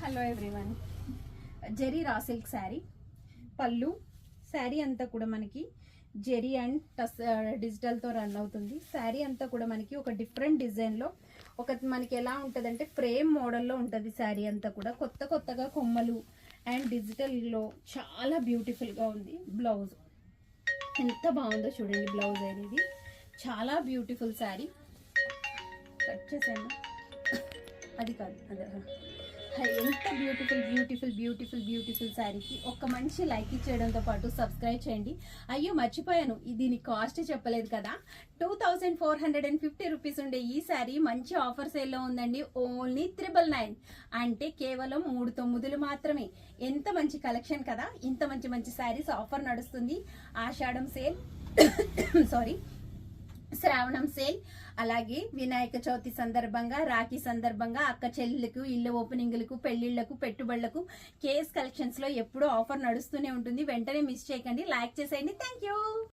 Hello everyone zari raw silk sari పళ్ళు శారీ అంతా కూడా మనకి జెరీ అండ్ టస్ డిజిటల్తో రన్ అవుతుంది శారీ అంతా కూడా మనకి ఒక డిఫరెంట్ డిజైన్లో ఒక మనకి ఎలా ఉంటుందంటే ఫ్రేమ్ మోడల్లో ఉంటుంది శారీ అంతా కూడా కొత్త కొత్తగా కొమ్మలు అండ్ డిజిటల్లో చాలా బ్యూటిఫుల్గా ఉంది బ్లౌజ్ ఎంత బాగుందో చూడండి బ్లౌజ్ అనేది చాలా బ్యూటిఫుల్ శారీ కట్ చేసాను అది కాదు అదే బ్యూటిఫుల్ బ్యూటిఫుల్ బ్యూటిఫుల్ బ్యూటిఫుల్ శారీకి ఒక మంచి లైక్ ఇచ్చేయడంతో పాటు సబ్స్క్రైబ్ చేయండి. అయ్యో మర్చిపోయాను. దీని కాస్ట్ చెప్పలేదు కదా. Two thousand four hundred and fifty rupees ఉండే ఈ శారీ మంచి ఆఫర్ సేల్లో ఉందండి. ఓన్లీ త్రిబుల్ నైన్ అంటే కేవలం మూడు తొమ్మిదిలు మాత్రమే. ఎంత మంచి కలెక్షన్ కదా. ఇంత మంచి మంచి శారీస్ ఆఫర్ నడుస్తుంది. ఆషాఢం సేల్ సారీ శ్రావణం సేల్. అలాగే వినాయక చవితి సందర్భంగా రాఖీ సందర్భంగా అక్క చెల్లెలకు ఇల్లు ఓపెనింగ్లకు పెళ్ళిళ్ళకు పెట్టుబడులకు కేఎస్ కలెక్షన్స్లో ఎప్పుడూ ఆఫర్ నడుస్తూనే ఉంటుంది. వెంటనే మిస్ చేయకండి. లైక్ చేసేయండి. Thank you